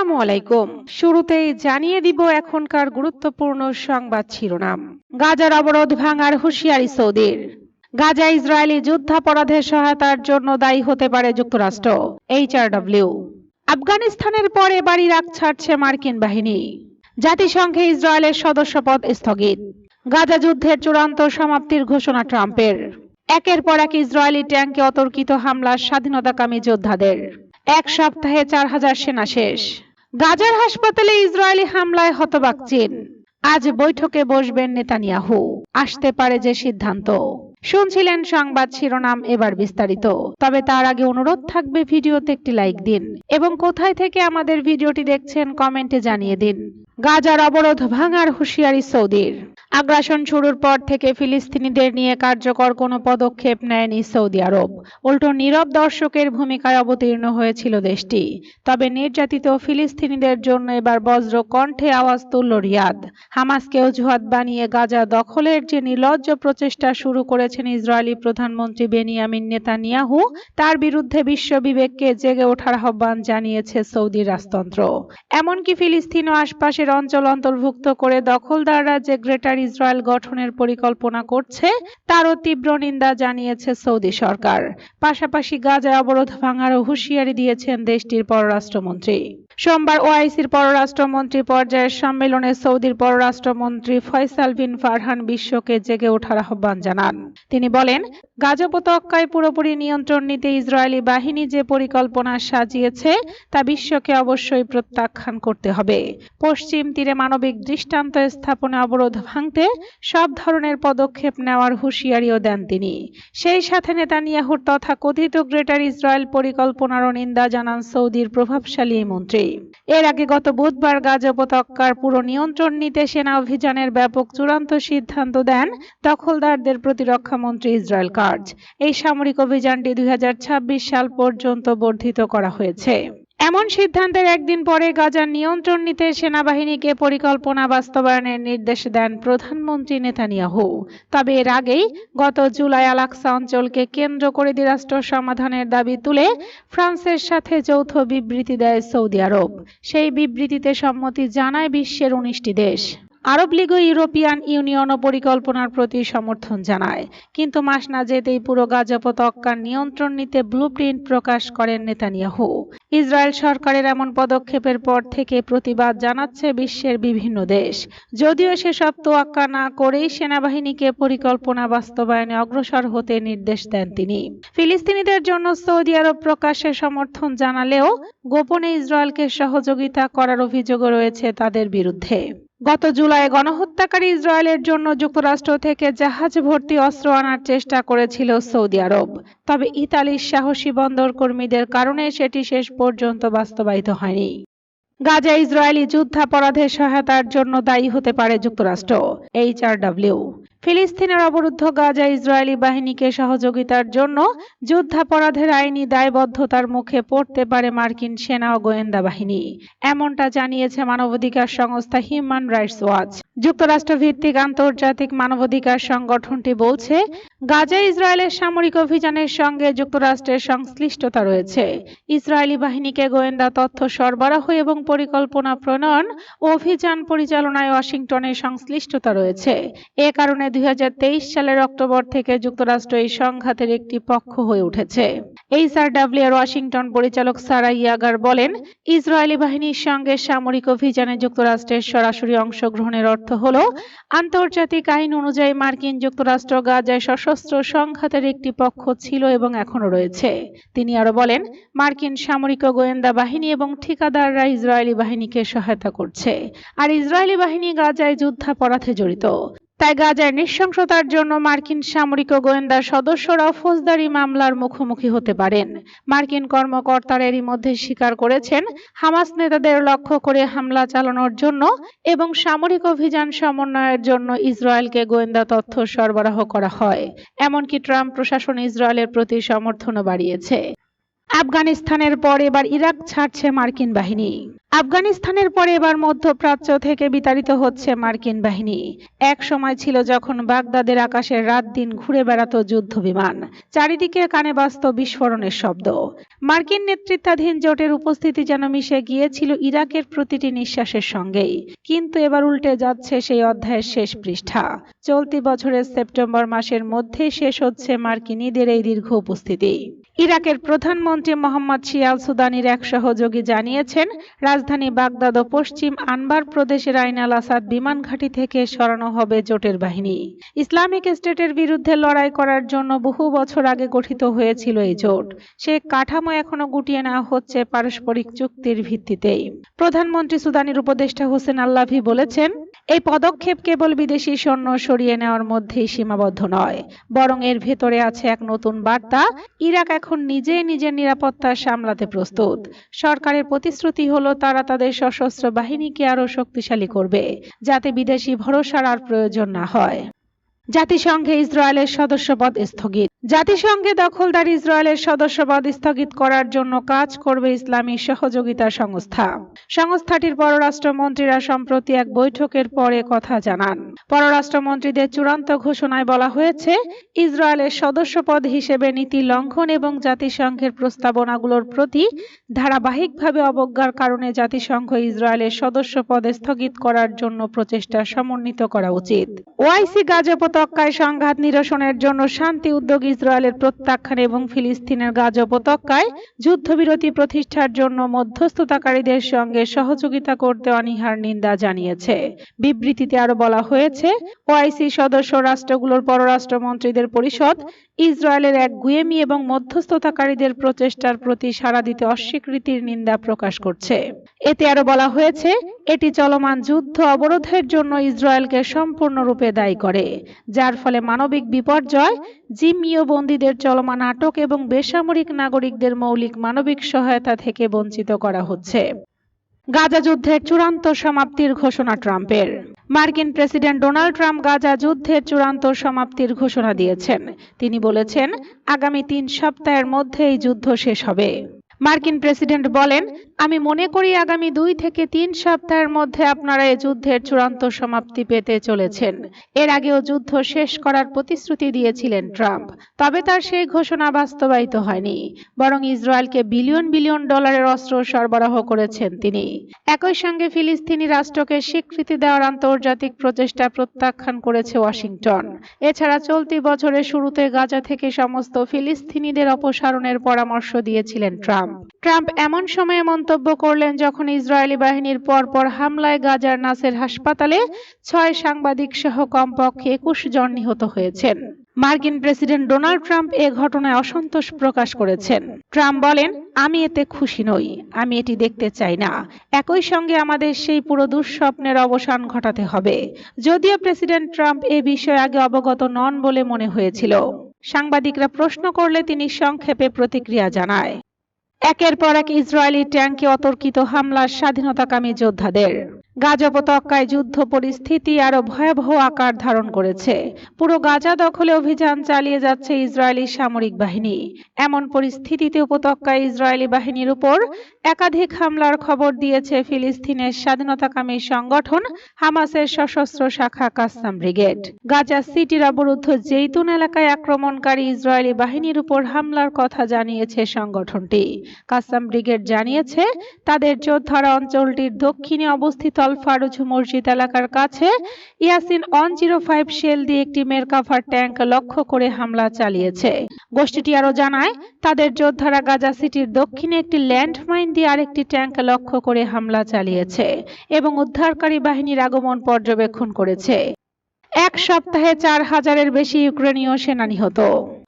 আসসালামু আলাইকুম। শুরুতেই জানিয়ে দিব এখনকার গুরুত্বপূর্ণ সংবাদ শিরোনাম। গাজার অবরোধ ভাঙার হুঁশিয়ারি সৌদির। গাজা ইসরায়েলি যুদ্ধাপরাধের সহায়তার জন্য দায়ী হতে পারে যুক্তরাষ্ট্র। এইচআরডব্লিউ আফগানিস্তানের পর এবার ইরাক ছাড়ছে মার্কিন বাহিনী। জাতিসংঘে ইসরায়েলের সদস্যপদ স্থগিত। গাজা যুদ্ধের চূড়ান্ত সমাপ্তির ঘোষণা ট্রাম্পের। একের পর এক ইসরায়েলি ট্যাঙ্কে অতর্কিত হামলা স্বাধীনতাকামী যোদ্ধাদের। এক সপ্তাহে চার হাজার সেনা শেষ। গাজার হাসপাতালে ইসরায়েলি হামলায় হতবাক চীন। আজ বৈঠকে বসবেন নেতানিয়াহু। আসতে পারে যে সিদ্ধান্ত। শুনছিলেন সংবাদ শিরোনাম এবার বিস্তারিত। তবে তার আগে অনুরোধ থাকবে ভিডিওতে একটি লাইক দিন এবং কোথায় থেকে আমাদের ভিডিওটি দেখছেন কমেন্টে জানিয়ে দিন। গাজার অবরোধ ভাঙার হুঁশিয়ারি সৌদির। আগ্রাসন শুরুর পর থেকে ফিলিস্তিনিদের নিয়ে কার্যকর কোনো পদক্ষেপ নেয়নি সৌদি আরব। উল্টো নীরব দর্শকের ভূমিকায় অবতীর্ণ হয়েছিল দেশটি। তবে নির্যাতিত ফিলিস্তিনিদের জন্য এবার বজ্র কণ্ঠে আওয়াজ তুলল রিয়াদ। হামাসকে অজুহাত বানিয়ে গাজা দখলের যে নির্লজ্জ প্রচেষ্টা শুরু করেছেন ইসরায়েলি প্রধানমন্ত্রী বেনিয়ামিন নেতানিয়াহু, তার বিরুদ্ধে বিশ্ব বিবেককে জেগে ওঠার আহ্বান জানিয়েছে সৌদি রাজতন্ত্র। এমনকি ফিলিস্তিন ও আশপাশের অঞ্চল অন্তর্ভুক্ত করে দখলদাররা যে গ্রেটার ইসরায়েল গঠনের পরিকল্পনা করছে, তারও তীব্র নিন্দা জানিয়েছে সৌদি সরকার। পাশাপাশি গাজায় অবরোধ ভাঙারও হুঁশিয়ারি দিয়েছেন দেশটির পররাষ্ট্রমন্ত্রী। সোমবার ওআইসির পররাষ্ট্রমন্ত্রী পর্যায়ের সম্মেলনে সৌদির পররাষ্ট্রমন্ত্রী ফয়সাল বিন ফারহান বিশ্বকে জেগে ওঠার আহ্বান জানান। তিনি বলেন গাজা উপত্যকায় পুরোপুরি নিয়ন্ত্রণ নিতে ইসরায়েলি বাহিনী যে পরিকল্পনা সাজিয়েছে, তা বিশ্বকে অবশ্যই প্রত্যাখ্যান করতে হবে। পশ্চিম তীরে মানবিক দৃষ্টান্ত স্থাপনে অবরোধ ভাঙতে সব ধরনের পদক্ষেপ নেওয়ার হুঁশিয়ারিও দেন তিনি। সেই সাথে নেতানিয়াহুর তথা কথিত গ্রেটার ইসরায়েল পরিকল্পনারও নিন্দা জানান সৌদির প্রভাবশালী মন্ত্রী। এর আগে গত বুধবার গাজা উপত্যকার পুরো নিয়ন্ত্রণ নিতে সেনা অভিযানের ব্যাপক চূড়ান্ত সিদ্ধান্ত দেন দখলদারদের প্রতিরক্ষা মন্ত্রী ইসরায়েল কার্জ। এই সামরিক অভিযানটি দুই হাজার ছাব্বিশ সাল পর্যন্ত বর্ধিত করা হয়েছে। এমন সিদ্ধান্তের একদিন পরে গাজার নিয়ন্ত্রণ নিতে সেনাবাহিনীকে পরিকল্পনা বাস্তবায়নের নির্দেশ দেন প্রধানমন্ত্রী নেতানিয়াহু। তবে এর আগেই গত জুলাই আলাক্সা অঞ্চলকে কেন্দ্র করে দ্বিরাষ্ট্র সমাধানের দাবি তুলে ফ্রান্সের সাথে যৌথ বিবৃতি দেয় সৌদি আরব। সেই বিবৃতিতে সম্মতি জানায় বিশ্বের উনিশটি দেশ। আরব লীগ ও ইউরোপিয়ান ইউনিয়নও পরিকল্পনার প্রতি সমর্থন জানায়। কিন্তু মাস না যেতেই পুরো গাজা উপত্যকার নিয়ন্ত্রণ নিতে ব্লুপ্রিন্ট প্রকাশ করেন নেতানিয়াহু। ইসরায়েল সরকারের এমন পদক্ষেপের পর থেকে প্রতিবাদ জানাচ্ছে বিশ্বের বিভিন্ন দেশ। যদিও সেসব তোয়াক্কা না করেই সেনাবাহিনীকে পরিকল্পনা বাস্তবায়নে অগ্রসর হতে নির্দেশ দেন তিনি। ফিলিস্তিনিদের জন্য সৌদি আরব প্রকাশ্যে সমর্থন জানালেও গোপনে ইসরায়েলকে সহযোগিতা করার অভিযোগও রয়েছে তাদের বিরুদ্ধে। গত জুলাই গণহত্যাকারী ইসরায়েলের জন্য যুক্তরাষ্ট্র থেকে জাহাজ ভর্তি অস্ত্র আনার চেষ্টা করেছিল সৌদি আরব। তবে ইতালির সাহসী বন্দর কর্মীদের কারণে সেটি শেষ পর্যন্ত বাস্তবায়িত হয়নি। গাজা ইসরায়েলি যুদ্ধাপরাধের সহায়তার জন্য দায়ী হতে পারে যুক্তরাষ্ট্র। এইচআরডব্লিউ ফিলিস্তিনের অবরুদ্ধ গাজা ইসরায়েলি বাহিনীকে সহযোগিতার জন্য যুদ্ধাপরাধের আইনি দায়বদ্ধতার মুখে পড়তে পারে মার্কিন সেনা ও গোয়েন্দা বাহিনী। এমনটা জানিয়েছে মানবাধিকার সংস্থা হিউম্যান রাইটস ওয়াচ। যুক্তরাষ্ট্র ভিত্তিক আন্তর্জাতিক মানবাধিকার সংগঠনটি বলছে, গাজা ইসরায়েলের সামরিক অভিযানের সঙ্গে যুক্তরাষ্ট্রের সংশ্লিষ্টতা রয়েছে। ইসরায়েলি বাহিনীকে গোয়েন্দা তথ্য সরবরাহ এবং পরিকল্পনা প্রণয়ন, অভিযান পরিচালনায় ওয়াশিংটনের সংশ্লিষ্টতা রয়েছে। এ কারণে দুই হাজার তেইশ সালের অক্টোবর থেকে যুক্তরাষ্ট্র এই সংঘাতের একটি পক্ষ হয়ে উঠেছে। এইচআরডব্লিউ এর ওয়াশিংটন পরিচালক সারা ইয়াগার বলেন, ইসরায়েলি বাহিনীর সঙ্গে সামরিক অভিযানে যুক্তরাষ্ট্রের সরাসরি অংশগ্রহণের অর্থ হল, আন্তর্জাতিক আইন অনুযায়ী মার্কিন যুক্তরাষ্ট্র গাজায় সশস্ত্র সংঘাতের একটি পক্ষ ছিল এবং এখনও রয়েছে। তিনি আরও বলেন, মার্কিন সামরিক গোয়েন্দা বাহিনী এবং ঠিকাদাররা ইসরায়েলি বাহিনীকে সহায়তা করছে, আর ইসরায়েলি বাহিনী গাজায় যুদ্ধাপরাধে জড়িত। তাই গাজায় নৃশংসতার জন্য মার্কিন সামরিক ও গোয়েন্দা সদস্যরা ফৌজদারি মামলার মুখোমুখি হতে পারেন। মার্কিন কর্মকর্তারা এরই মধ্যে স্বীকার করেছেন, হামাস নেতাদের লক্ষ্য করে হামলা চালানোর জন্য এবং সামরিক অভিযান সমন্বয়ের জন্য ইসরায়েলকে গোয়েন্দা তথ্য সরবরাহ করা হয়। এমনকি ট্রাম্প প্রশাসন ইসরায়েলের প্রতি সমর্থনও বাড়িয়েছে। আফগানিস্তানের পর এবার ইরাক ছাড়ছে মার্কিন বাহিনী। আফগানিস্তানের পরে এবার মধ্যপ্রাচ্য থেকে বিতাড়িত হচ্ছে মার্কিন বাহিনী। এক সময় ছিল যখন বাগদাদের আকাশে রাত দিন ঘুরে বেড়াতো যুদ্ধ বিমান। চারিদিকে কানে বাস্ত বিস্ফোরণের শব্দ। মার্কিন নেতৃত্বাধীন জোটের উপস্থিতি যেন মিশে গিয়েছিল ইরাকের প্রতিটি নিঃশ্বাসের সঙ্গেই। কিন্তু এবার উল্টে যাচ্ছে সেই অধ্যায়ের শেষ পৃষ্ঠা। চলতি বছরের সেপ্টেম্বর মাসের মধ্যেই শেষ হচ্ছে মার্কিনীদের এই দীর্ঘ উপস্থিতি। ইরাকের প্রধানমন্ত্রী মোহাম্মদ শিয়াল সুদানির এক সহযোগী জানিয়েছেন রাজধানী বাগদাদ ও পশ্চিম আনবার প্রদেশের আইন আল আসাদ বিমান ঘাঁটি থেকে সরানো হবে জোটের বাহিনী। ইসলামিক স্টেটের বিরুদ্ধে লড়াই করার জন্য বহু বছর আগে গঠিত হয়েছিল এই জোট। সে কাঠামো এখনও গুটিয়ে নেওয়া হচ্ছে পারস্পরিক চুক্তির ভিত্তিতেই। প্রধানমন্ত্রী সুদানির উপদেষ্টা হোসেন আল্লাভি বলেছেন এই পদক্ষেপ কেবল বিদেশি সৈন্য সরিয়ে নেওয়ার মধ্যেই সীমাবদ্ধ নয়, বরং এর ভেতরে আছে এক নতুন বার্তা, ইরাক এখন নিজেই নিজের নিরাপত্তা সামলাতে প্রস্তুত। সরকারের প্রতিশ্রুতি হলো তারা তাদের সশস্ত্র বাহিনীকে আরও শক্তিশালী করবে, যাতে বিদেশি ভরসার আর প্রয়োজন না হয়। জাতিসংঘে ইসরায়েলের সদস্যপদ স্থগিত। জাতিসংঘে দখলদার ইসরায়েলের সদস্যপদ স্থগিত করার জন্য কাজ করবে ইসলামী সহযোগিতা সংস্থা। সংস্থাটির পররাষ্ট্রমন্ত্রীরা সম্প্রতি এক বৈঠকের পরে কথা জানান। পররাষ্ট্রমন্ত্রীদের চূড়ান্ত ঘোষণায় বলা হয়েছে, ইসরায়েলের সদস্যপদ হিসেবে নীতি লঙ্ঘন এবং জাতিসংঘের প্রস্তাবনাগুলোর প্রতি ধারাবাহিকভাবে অবজ্ঞার কারণে জাতিসংঘ ইসরায়েলের সদস্যপদ স্থগিত করার জন্য প্রচেষ্টা সমন্বিত করা উচিত। ওআইসি গাজা উপত্যকায় সংঘাত নিরসনের জন্য শান্তি উদ্যোগ ইসরায়েলের প্রত্যাখ্যান এবং ফিলিস্তিনের গাজা উপত্যকায় যুদ্ধবিরতি প্রতিষ্ঠার জন্য মধ্যস্থতাকারীদের সঙ্গে সহযোগিতা করতে অনীহার নিন্দা জানিয়েছে। বিবৃতিতে আরও বলা হয়েছে, ওআইসি সদস্য রাষ্ট্রগুলোর পররাষ্ট্রমন্ত্রীদের পরিষদ ইসরায়েলের এক গুয়েমি এবং মধ্যস্থতাকারীদের প্রচেষ্টার প্রতি সাড়া দিতে অস্বীকৃতির নিন্দা প্রকাশ করছে। এতে আরও বলা হয়েছে, এটি চলমান যুদ্ধ অবরোধের জন্য ইসরায়েলকে সম্পূর্ণরূপে দায়ী করে, যার ফলে মানবিক বিপর্যয় জিম্মিও বন্দীদের চলমান আটক এবং বেসামরিক নাগরিকদের মৌলিক মানবিক সহায়তা থেকে বঞ্চিত করা হচ্ছে। গাজা যুদ্ধের চূড়ান্ত সমাপ্তির ঘোষণা ট্রাম্পের। মার্কিন প্রেসিডেন্ট ডোনাল্ড ট্রাম্প গাজা যুদ্ধের চূড়ান্ত সমাপ্তির ঘোষণা দিয়েছেন। তিনি বলেছেন, আগামী তিন সপ্তাহের মধ্যে এই যুদ্ধ শেষ হবে। মার্কিন প্রেসিডেন্ট বলেন, আমি মনে করি আগামী দুই থেকে তিন সপ্তাহের মধ্যে আপনারা এই যুদ্ধের চূড়ান্ত সমাপ্তি পেতে চলেছেন। এর আগেও যুদ্ধ শেষ করার প্রতিশ্রুতি দিয়েছিলেন ট্রাম্প, তবে তার সেই ঘোষণা বাস্তবায়িত হয়নি। বরং ইসরায়েলকে বিলিয়ন বিলিয়ন ডলারের অস্ত্র সরবরাহ করেছেন তিনি। একই সঙ্গে ফিলিস্তিনি রাষ্ট্রকে স্বীকৃতি দেওয়ার আন্তর্জাতিক প্রচেষ্টা প্রত্যাখ্যান করেছে ওয়াশিংটন। এছাড়া চলতি বছরের শুরুতে গাজা থেকে সমস্ত ফিলিস্তিনিদের অপসারণের পরামর্শ দিয়েছিলেন ট্রাম্প। ট্রাম্প এমন সময়ে মন্তব্য করলেন যখন ইসরায়েলি বাহিনীর পরপর হামলায় গাজার নাসের হাসপাতালে ছয় সাংবাদিক সহ কমপক্ষে একুশ জন নিহত হয়েছেন। মার্কিন প্রেসিডেন্ট ডোনাল্ড ট্রাম্প এ ঘটনায় অসন্তোষ প্রকাশ করেছেন। ট্রাম্প বলেন, আমি এতে খুশি নই, আমি এটি দেখতে চাই না। একই সঙ্গে আমাদের সেই পুরো দুঃস্বপ্নের অবসান ঘটাতে হবে। যদিও প্রেসিডেন্ট ট্রাম্প এ বিষয়ে আগে অবগত নন বলে মনে হয়েছিল। সাংবাদিকরা প্রশ্ন করলে তিনি সংক্ষেপে প্রতিক্রিয়া জানায়। একের পর এক ইসরায়েলি ট্যাঙ্কে অতর্কিত হামলা স্বাধীনতাকামী যোদ্ধাদের। গাজা যুদ্ধ পরিস্থিতি আরও ভয়াবহ আকার ধারণ করেছে। পুরো গাজা দখলে অভিযান চালিয়ে যাচ্ছে ইসরায়েলি সামরিক বাহিনী। এমন পরিস্থিতিতে উপত্যকায় ইসরায়েলি বাহিনীর উপর একাধিক হামলার খবর দিয়েছে ফিলিস্তিনের স্বাধীনতাকামী সংগঠন হামাসের সশস্ত্র শাখা কাসাম ব্রিগেড। গাজা সিটির অবরুদ্ধ জেইতুন এলাকায় আক্রমণকারী ইসরায়েলি বাহিনীর উপর হামলার কথা জানিয়েছে সংগঠনটি। কাসাম ব্রিগেড জানিয়েছে, তাদের যোদ্ধারা অঞ্চলটির দক্ষিণে অবস্থিত আল ফারুজ মসজিদ এলাকার কাছে Yassin one zero five shell দিয়ে একটি মেরকাফার ট্যাঙ্ক লক্ষ্য করে হামলা চালিয়েছে। গোষ্ঠীটি আরও জানায়, তাদের যোদ্ধারা গাজা সিটির দক্ষিণে একটি ল্যান্ডমাইন দিয়ে আরেকটি ট্যাঙ্ক লক্ষ্য করে হামলা চালিয়েছে এবং উদ্ধারকারী বাহিনীর আগমন পর্যবেক্ষণ করেছে। এক সপ্তাহে চার হাজারের বেশি ইউক্রেনীয় সেনা নিহত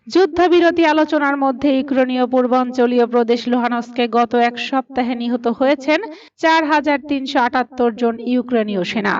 যুদ্ধবিরতি আলোচনার মধ্যে ইউক্রেনীয় পূর্বাঞ্চলীয় প্রদেশ লুহানস্কে গত এক সপ্তাহে নিহত হয়েছেন চার হাজার তিনশো আটাত্তর জন ইউক্রেনীয় সেনা।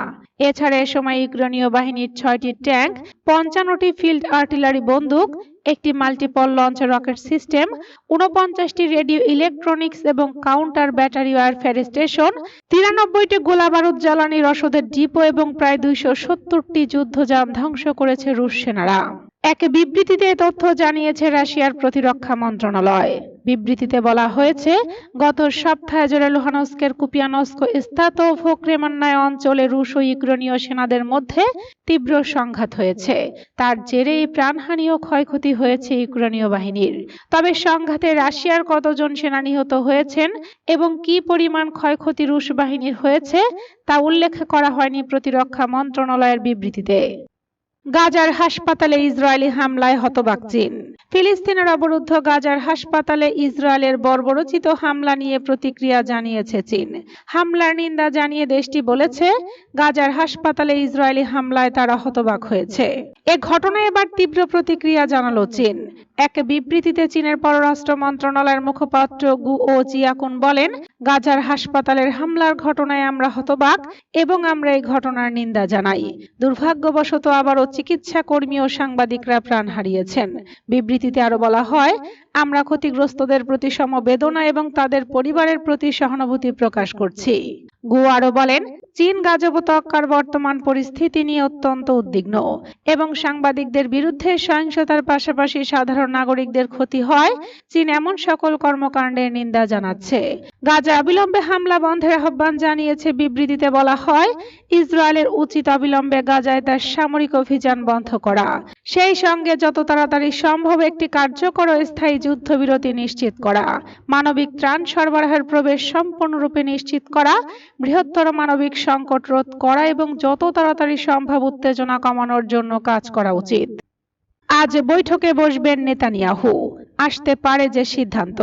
এছাড়া এ সময় ইউক্রেনীয় বাহিনীর ছয়টি ট্যাঙ্ক, পঞ্চান্নটি ফিল্ড আর্টিলারি বন্দুক, একটি মাল্টিপল লঞ্চ রকেট সিস্টেম উনপঞ্চাশটি রেডিও ইলেকট্রনিক্স এবং কাউন্টার ব্যাটারি ওয়ারফেয়ার স্টেশন, তিরানব্বইটি গোলাবারুদ জ্বালানি রসদের ডিপো এবং প্রায় দুইশো সত্তরটি যুদ্ধযান ধ্বংস করেছে রুশ সেনারা। এক বিবৃতিতে তথ্য জানিয়েছে রাশিয়ার প্রতিরক্ষা মন্ত্রণালয়। বিবৃতিতে বলা হয়েছে, গত সপ্তাহে জোরে লুহানস্কের কুপিয়ানস্ক, স্তাতভ, ক্রেমান্নায় অঞ্চলে রুশ ও ইউক্রেনীয় সেনাদের মধ্যে তীব্র সংঘাত হয়েছে। তার জেরে প্রাণহানি ও ক্ষয়ক্ষতি হয়েছে ইউক্রেনীয় বাহিনীর। তবে সংঘাতে রাশিয়ার কতজন সেনা নিহত হয়েছেন এবং কি পরিমাণ ক্ষয়ক্ষতি রুশ বাহিনীর হয়েছে, তা উল্লেখ করা হয়নি প্রতিরক্ষা মন্ত্রণালয়ের বিবৃতিতে। গাজার হাসপাতালে ইসরায়েলি হামলায় হতবাক চীন। ফিলিস্তিনের অবরুদ্ধ গাজার হাসপাতালে ইসরায়েলের বর্বরোচিত হামলা নিয়ে প্রতিক্রিয়া জানিয়েছে চীন। হামলার নিন্দা জানিয়ে দেশটি বলেছে, গাজার হাসপাতালে ইসরায়েলি হামলায় তারা হতবাক হয়েছে। এ ঘটনায় এবার তীব্র প্রতিক্রিয়া জানালো চীন। এক বিবৃতিতে চীনের পররাষ্ট্র মন্ত্রণালয়ের মুখপাত্র গু ও জিয়াকুন বলেন গাজার হাসপাতালের হামলার ঘটনায় আমরা হতবাক এবং আমরা এই ঘটনার নিন্দা জানাই। দুর্ভাগ্যবশত আবারও চিকিৎসা কর্মী ও সাংবাদিকরা প্রাণ হারিয়েছেন। বিবৃতিতে আরও বলা হয়, আমরা ক্ষতিগ্রস্তদের প্রতি সমবেদনা এবং তাদের পরিবারের প্রতি সহানুভূতি প্রকাশ করছি। গু আরও বলেন চীন গাজা উপত্যকার বর্তমান পরিস্থিতি নিয়ে অত্যন্ত উদ্বিগ্ন এবং সাংবাদিকদের বিরুদ্ধে সহিংসতার পাশাপাশি সাধারণ নাগরিকদের ক্ষতি হয়, চীন এমন সকল কর্মকাণ্ডের নিন্দা জানাচ্ছে। গাজা অবিলম্বে হামলা বন্ধের আহ্বান জানিয়েছে বিবৃতিতে বলা হয়, ইসরায়েলের উচিত অবিলম্বে গাজায় তার সামরিক অভিযান বন্ধ করা। সেই সঙ্গে যত তাড়াতাড়ি সম্ভব একটি কার্যকর স্থায়ী যুদ্ধবিরতি নিশ্চিত করা, মানবিক ত্রাণ সরবরাহের প্রবেশ সম্পূর্ণরূপে নিশ্চিত করা, বৃহত্তর মানবিক সংকট রোধ করা এবং যত তাড়াতাড়ি সম্ভব উত্তেজনা কমানোর জন্য কাজ করা উচিত। আজ বৈঠকে বসবেন নেতানিয়াহু। আসতে পারে যে সিদ্ধান্ত।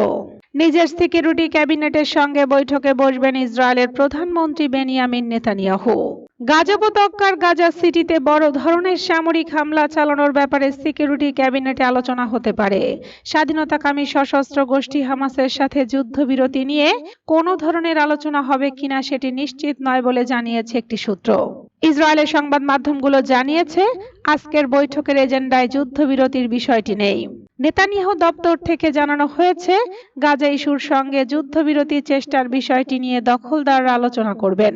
নিজের সিকিউরিটি ক্যাবিনেটের সঙ্গে বৈঠকে বসবেন ইসরায়েলের প্রধানমন্ত্রী বেনিয়ামিন নেতানিয়াহু। গাজা উপত্যকার গাজা সিটিতে বড় ধরনের সামরিক হামলা চালানোর ব্যাপারে সিকিউরিটি ক্যাবিনেটে আলোচনা হতে পারে। স্বাধীনতাকামী সশস্ত্র গোষ্ঠী হামাসের সাথে যুদ্ধবিরতি নিয়ে কোনো ধরনের আলোচনা হবে কিনা সেটি নিশ্চিত নয় বলে জানিয়েছে একটি সূত্র। ইসরায়েলের সংবাদ মাধ্যমগুলো জানিয়েছে, আজকের বৈঠকের এজেন্ডায় যুদ্ধবিরতির বিষয়টি নেই। নেতানিয়াহু দপ্তর থেকে জানানো হয়েছে, গাজা ইস্যুর সঙ্গে যুদ্ধবিরতি চেষ্টার বিষয়টি নিয়ে দখলদাররা আলোচনা করবেন।